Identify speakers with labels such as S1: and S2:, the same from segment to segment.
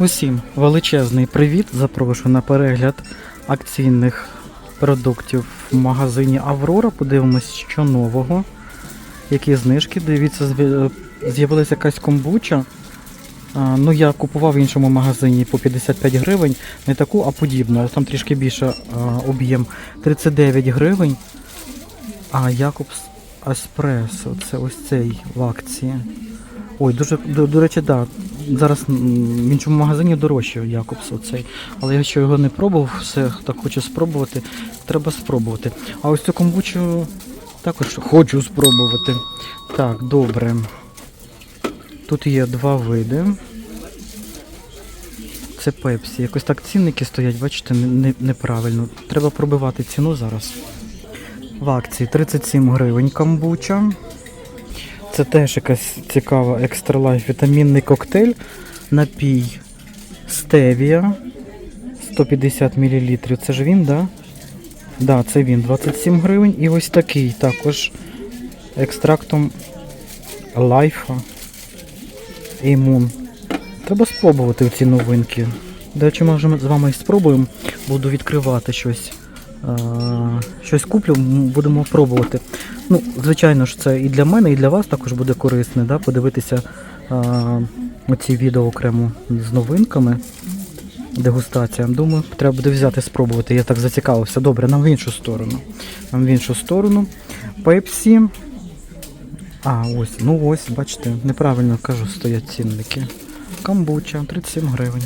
S1: Усім величезний привіт. Запрошую на перегляд акційних продуктів в магазині Аврора. Подивимось, що нового. Які знижки. Дивіться, з'явилася якась комбуча. Ну, я купував в іншому магазині по 55 гривень. Не таку, а подібну. Там трішки більше об'єм 39 гривень. А Якобс Еспресо, це ось цей в акції. Ой, дуже до, до речі, да. Зараз в іншому магазині дорожче Якобс оцей. Але я ще його не пробував, все так хочу спробувати. Треба спробувати. А ось цю комбучу також хочу спробувати. Так, добре. Тут є два види. Це пепсі. Якось так цінники стоять, бачите, не- не- неправильно. Треба пробивати ціну зараз. В акції 37 гривень камбуча. Це теж якась цікава екстра лайф вітамінний коктейль. Напій Стевія 150 мл. Це ж він, да? Да, це він 27 гривень. І ось такий також екстрактом лайфа Імун. Треба спробувати ці новинки. До речі, може ми з вами спробуємо. Буду відкривати щось. Щось куплю, будемо пробувати. Ну, звичайно ж, це і для мене, і для вас також буде корисне, да? подивитися е, оці відео окремо з новинками. Дегустація. Думаю, треба буде взяти спробувати. Я так зацікавився. Добре, нам в іншу сторону. Нам в іншу сторону. Пепсі. А, ось, ну ось, бачите, неправильно кажу, стоять цінники. Камбуча, 37 гривень.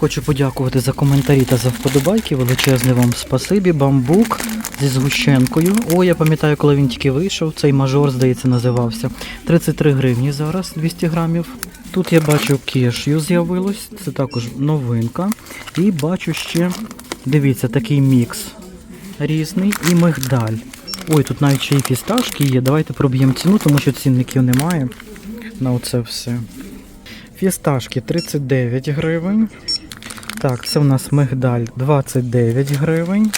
S1: Хочу подякувати за коментарі та за вподобайки. Величезне вам спасибі. Бамбук зі згущенкою. О, я пам'ятаю, коли він тільки вийшов. Цей мажор, здається, називався. 33 гривні зараз, 200 грамів. Тут я бачу кешю з'явилось. Це також новинка. І бачу ще, дивіться, такий мікс різний і мигдаль. Ой, тут навіть ще і фісташки є. Давайте проб'ємо ціну, тому що цінників немає на оце все. Фісташки 39 гривень. Так, це у нас мигдаль 29 гривень.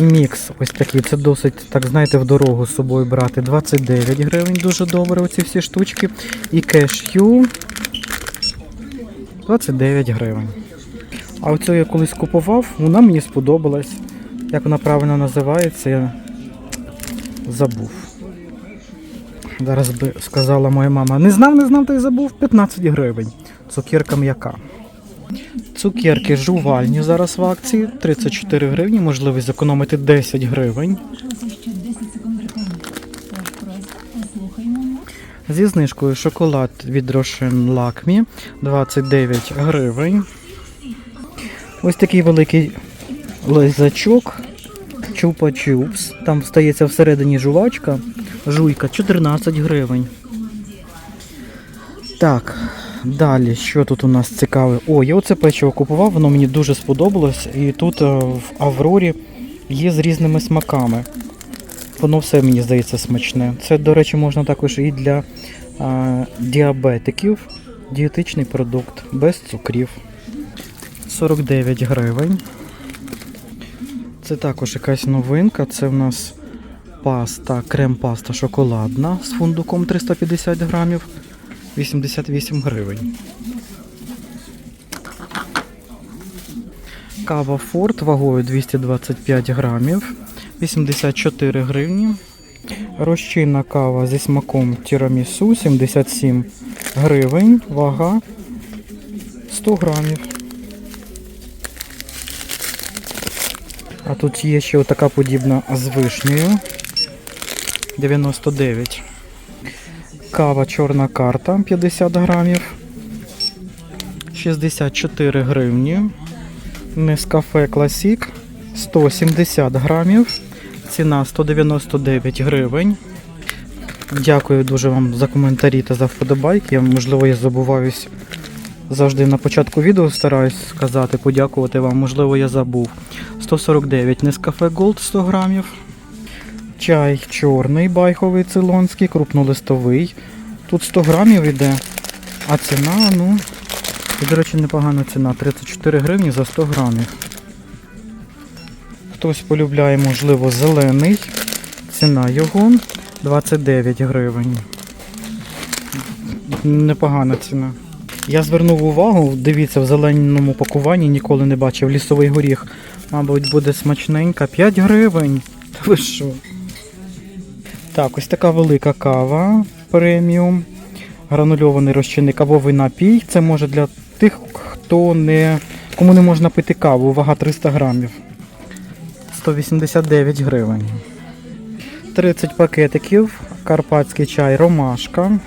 S1: Мікс ось такий, це досить, так знаєте, в дорогу з собою брати. 29 гривень, дуже добре, оці всі штучки. І кешю 29 гривень. А оцю я колись купував, вона мені сподобалась. Як вона правильно називається, я забув. Зараз би сказала моя мама. Не знав, не знав, та й забув 15 гривень. Цукерка м'яка. Цукерки жувальні зараз в акції 34 гривні, можливість зекономити 10 гривень.
S2: Прошу ще 10 секунд реклами. Тож просто послухаймо.
S1: Зі знижкою шоколад від Рошен Лакмі 29 гривень. Ось такий великий лизачок. Чупа чупс. Там стається всередині жувачка. Жуйка 14 гривень. Так, далі, що тут у нас цікаве? О, я оце печиво купував, воно мені дуже сподобалось. І тут е, в Аврорі є з різними смаками. Воно все мені здається смачне. Це, до речі, можна також і для а, діабетиків. Дієтичний продукт без цукрів. 49 гривень. Це також якась новинка. Це в нас паста, крем-паста шоколадна з фундуком 350 грамів. 88 гривень. Кава Форт вагою 225 грамів. 84 гривні. Розчинна кава зі смаком тірамісу 77 гривень. Вага 100 грамів. А тут є ще така подібна з вишнею. 99. Кава чорна карта 50 грамів. 64 гривні. Нескафе Класік 170 грамів. Ціна 199 гривень. Дякую дуже вам за коментарі та за вподобайки. Я, можливо, я забуваюсь завжди на початку відео стараюсь сказати, подякувати вам. Можливо, я забув. 149 Нескафе Gold 100 грамів. Чай чорний байховий цейлонський, крупнолистовий. Тут 100 грамів йде. А ціна, ну, до речі, непогана ціна. 34 гривні за 100 грамів. Хтось полюбляє, можливо, зелений. Ціна його 29 гривень. Непогана ціна. Я звернув увагу, дивіться, в зеленому пакуванні ніколи не бачив лісовий горіх. Мабуть, буде смачненька. 5 гривень. Та ви що? Так, ось така велика кава преміум. Гранульований розчинний кавовий напій. Це може для тих, хто не, кому не можна пити каву. Вага 300 грамів. 189 гривень. 30 пакетиків. Карпатський чай ромашка.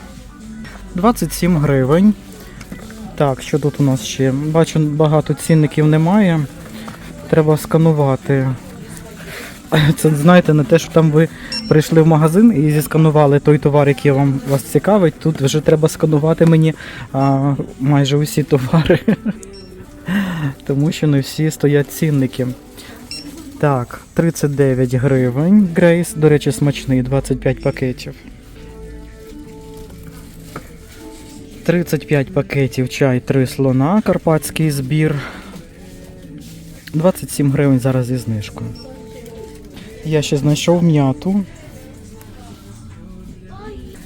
S1: 27 гривень. Так, що тут у нас ще? Бачу, багато цінників немає. Треба сканувати. Це знаєте, не те, що там ви прийшли в магазин і зісканували той товар, який вам вас цікавить. Тут вже треба сканувати мені а, майже усі товари. Тому що не всі стоять цінники. Так, 39 гривень. Грейс, до речі, смачний, 25 пакетів. 35 пакетів чай 3 слона, карпатський збір. 27 гривень зараз зі знижкою. Я ще знайшов м'яту.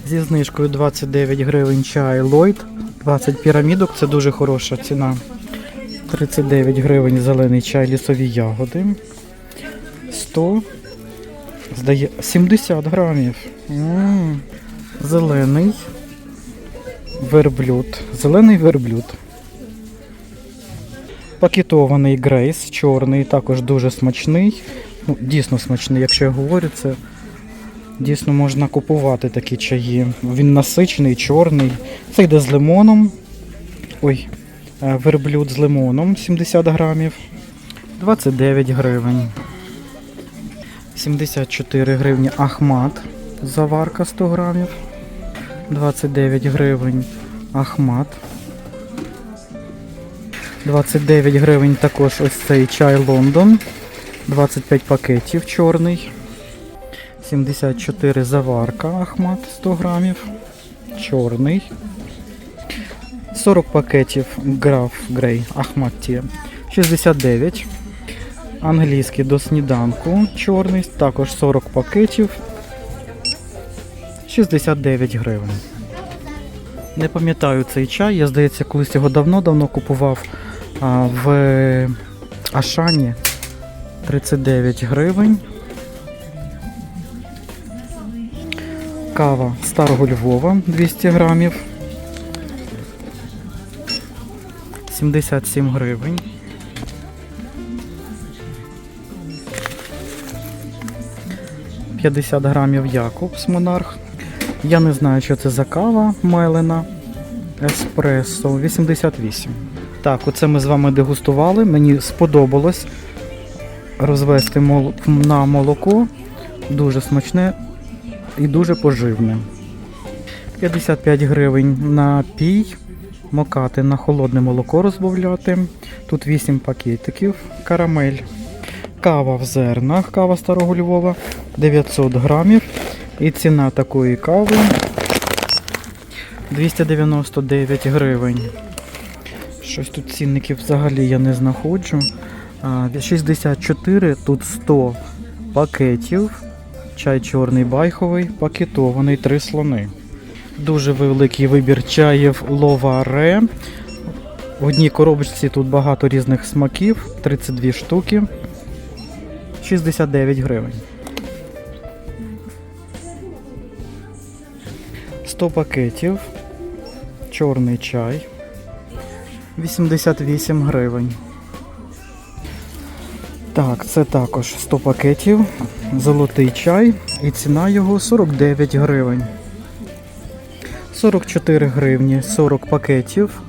S1: Зі знижкою 29 гривень чай Lloyd, 20 пірамідок, це дуже хороша ціна. 39 гривень зелений чай лісові ягоди. 100. Здає 70 грамів. М, Зелений. Верблюд. Зелений верблюд. Пакетований грейс, чорний, також дуже смачний. Ну, дійсно смачний, якщо я говорю, це дійсно можна купувати такі чаї. Він насичений, чорний. Це йде з лимоном. Ой, е, верблюд з лимоном 70 грамів. 29 гривень. 74 гривні Ахмат. Заварка 100 грамів. 29 гривень Ахмат. 29 гривень також ось цей чай Лондон. 25 пакетів чорний. 74 заварка Ахмат 100 грамів. Чорний. 40 пакетів Граф Грей Ахмат Тіє. 69. Англійський до сніданку чорний. Також 40 пакетів. 69 гривень. Не пам'ятаю цей чай. Я, здається, колись його давно-давно купував а, в Ашані. 39 гривень. Кава Старого Львова 200 грамів. 77 гривень. «50 грамів Якобс Монарх. Я не знаю, що це за кава Мелена. Еспресо 88. Так, оце ми з вами дегустували. Мені сподобалось розвести на молоко. Дуже смачне і дуже поживне. 55 гривень напій. Мокати на холодне молоко розбавляти. Тут 8 пакетиків. Карамель. Кава в зернах, кава Старого Львова 900 грамів. І ціна такої кави 299 гривень. Щось тут цінників взагалі я не знаходжу. А, 64, тут 100 пакетів. Чай чорний байховий, пакетований, три слони. Дуже великий вибір чаїв ловаре. В одній коробочці тут багато різних смаків, 32 штуки. 69 гривень. 100 пакетів. Чорний чай. 88 гривень. Так, це також 100 пакетів. Золотий чай. І ціна його 49 гривень. 44 гривні, 40 пакетів.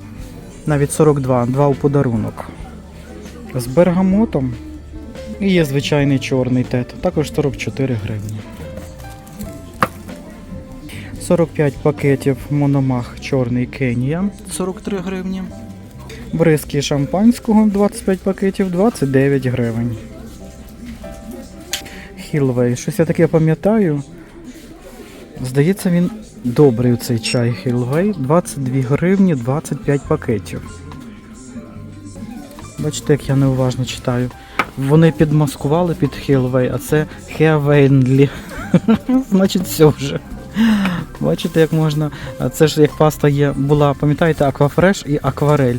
S1: Навіть 42, два у подарунок. З бергамотом. І є звичайний чорний тет. Також 44 гривні. 45 пакетів Мономах Чорний Кенія 43 гривні. Бризки шампанського 25 пакетів 29 гривень. Хілвей. Щось я таке пам'ятаю. Здається, він добрий цей чай Хілвей. 22 гривні 25 пакетів. Бачите, як я неуважно читаю. Вони підмаскували під Хілвей, а це Хеавейнлі. Значить, все вже. Бачите, як можна. Це ж як паста є, була, пам'ятаєте, аквафреш і акварель.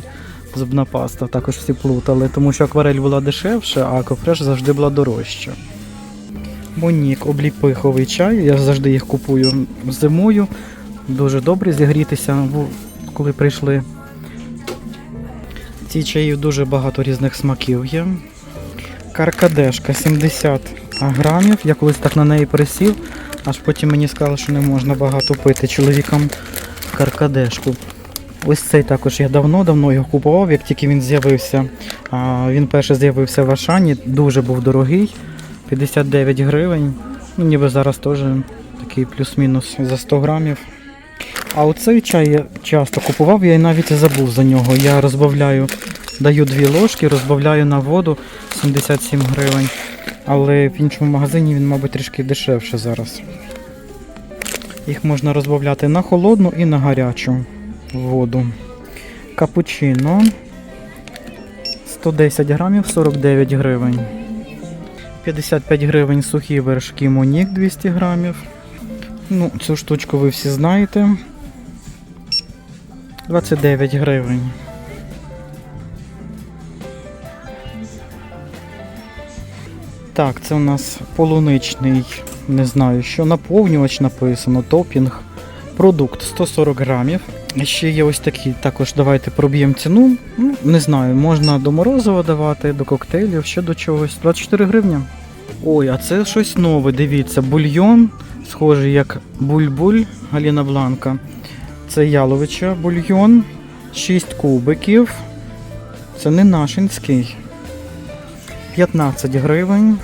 S1: Зубна паста, також всі плутали, тому що акварель була дешевша, а аквафреш завжди була дорожча. Монік, обліпиховий чай. Я завжди їх купую зимою. Дуже добре зігрітися, коли прийшли. Ці чаї дуже багато різних смаків є. Каркадешка 70 грамів. Я колись так на неї присів, аж потім мені сказали, що не можна багато пити чоловікам каркадешку. Ось цей також я давно-давно його купував, як тільки він з'явився. Він перше з'явився в Ашані, дуже був дорогий. 59 гривень. Ну, ніби зараз теж такий плюс-мінус за 100 грамів. А оцей чай я часто купував, я і навіть забув за нього. Я розбавляю, даю дві ложки, розбавляю на воду 77 гривень. Але в іншому магазині він, мабуть, трішки дешевше зараз. Їх можна розбавляти на холодну і на гарячу воду. Капучино 110 грамів 49 гривень. 55 гривень сухі вершки Монік 200 грамів. Ну, цю штучку ви всі знаєте. 29 гривень. Так, це у нас полуничний, не знаю, що наповнювач написано, топінг. Продукт 140 грамів. Ще є ось такі, також давайте проб'ємо ціну. Ну, не знаю, можна до морозива давати, до коктейлів, ще до чогось. 24 гривні. Ой, а це щось нове, дивіться, бульйон, схожий як буль-буль Галіна Бланка. Це яловича бульйон, 6 кубиків. Це не нашинський. 15 гривень.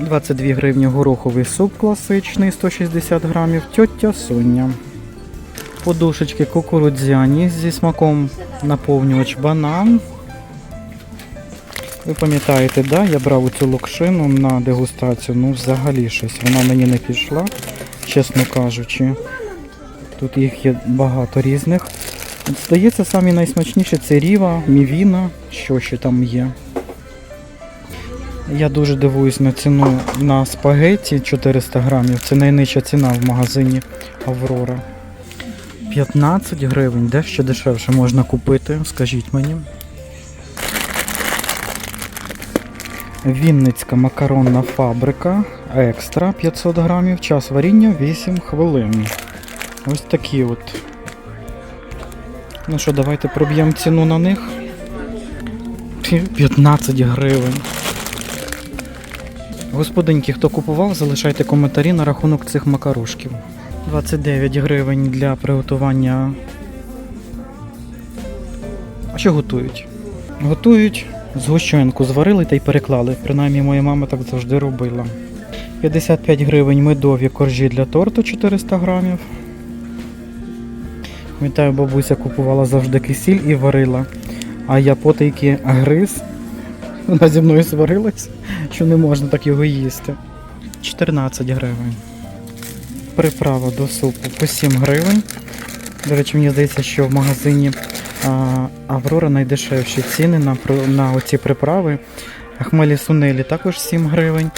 S1: 22 гривні гороховий суп класичний, 160 грамів, тьотя Соня. Подушечки кукурудзяні зі смаком наповнювач банан. Ви пам'ятаєте, да? я брав цю локшину на дегустацію, ну взагалі щось. Вона мені не пішла, чесно кажучи. Тут їх є багато різних. Здається, самі найсмачніші це ріва, мівіна, що ще там є. Я дуже дивуюсь на ціну на спагетті 400 грамів. Це найнижча ціна в магазині Аврора. 15 гривень, де ще дешевше можна купити, скажіть мені. Вінницька макаронна фабрика екстра 500 грамів, час варіння 8 хвилин. Ось такі от. Ну що, давайте проб'ємо ціну на них. 15 гривень. Господинки, хто купував, залишайте коментарі на рахунок цих макарошків. 29 гривень для приготування. А що готують? Готують згущенку, зварили та й переклали. Принаймні моя мама так завжди робила. 55 гривень медові коржі для торту 400 грамів. Пам'ятаю, бабуся купувала завжди кисіль і варила. А я потайки гриз. Вона зі мною сварилась, що не можна так його їсти. 14 гривень. Приправа до супу по 7 гривень. До речі, мені здається, що в магазині Аврора найдешевші ціни на, на оці приправи. Хмелі сунелі також 7 гривень.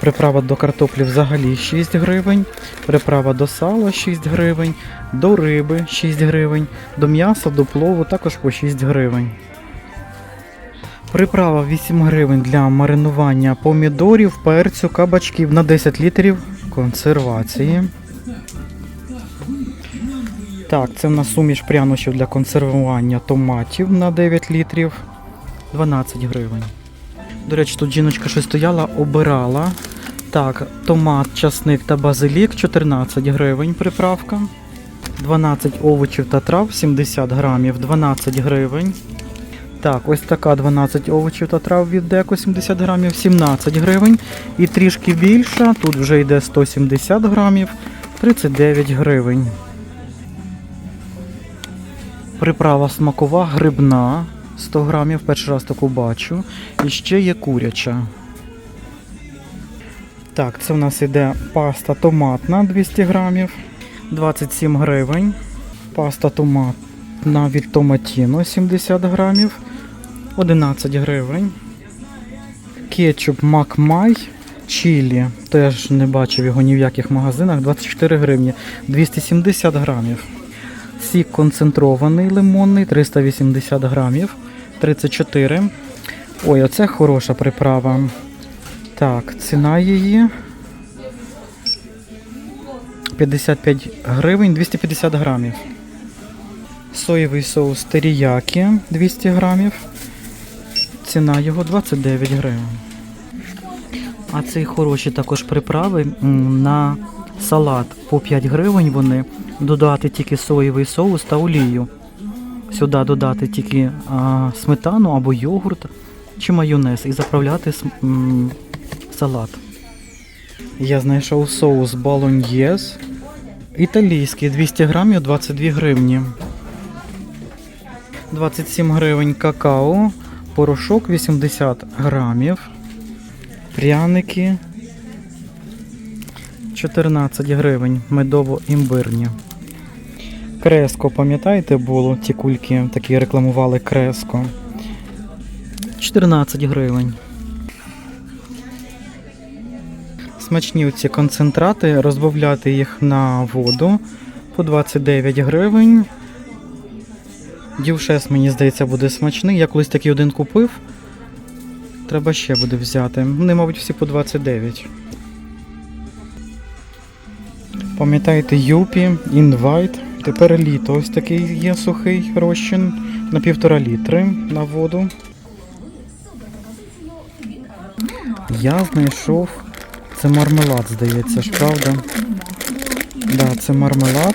S1: Приправа до картоплі взагалі 6 гривень. Приправа до сала 6 гривень. До риби 6 гривень. До м'яса, до плову також по 6 гривень. Приправа 8 гривень для маринування помідорів, перцю, кабачків на 10 літрів консервації. Так, це в нас суміш прянощів для консервування томатів на 9 літрів 12 гривень. До речі, тут жіночка щось стояла, обирала. Так, томат, часник та базилік 14 гривень приправка. 12 овочів та трав 70 грамів 12 гривень. Так, ось така 12 овочів та трав від деко 70 грамів 17 гривень. І трішки більша, тут вже йде 170 грамів 39 гривень. Приправа смакова грибна 100 грамів, перший раз таку бачу. І ще є куряча. Так, це в нас іде паста томатна 200 грамів, 27 гривень. Паста томатна від томатіно 70 грамів, 11 гривень. Кетчуп Макмай Чілі. Теж не бачив його ні в яких магазинах. 24 гривні, 270 грамів. Сік концентрований лимонний, 380 грамів, 34. Ой, оце хороша приправа. Так, ціна її 55 гривень, 250 грамів. Соєвий соус теріякі 200 грамів. Ціна його 29 гривень. А це хороші також приправи на салат по 5 гривень вони. Додати тільки соєвий соус та олію. Сюди додати тільки а, сметану або йогурт чи майонез і заправляти м, салат. Я знайшов соус болоньєз. Італійський 200 грамів 22 гривні. 27 гривень какао, порошок 80 грамів, пряники 14 гривень, медово-імбирні. Креско, пам'ятаєте, було ті кульки, такі рекламували креско. 14 гривень. Смачні ці концентрати, розбавляти їх на воду по 29 гривень. Дівшес, мені здається, буде смачний. Я колись такий один купив. Треба ще буде взяти. Вони, мабуть, всі по 29. Пам'ятаєте, Юпі, Інвайт. Тепер літо. Ось такий є сухий розчин на півтора літри на воду. Я знайшов. Це мармелад, здається ж, правда? Да, це мармелад.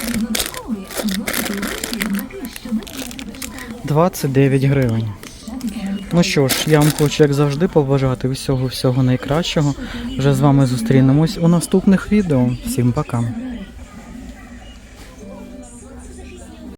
S1: 29 гривень. Ну що ж, я вам хочу, як завжди, побажати всього всього найкращого. Вже з вами зустрінемось у наступних відео. Всім пока.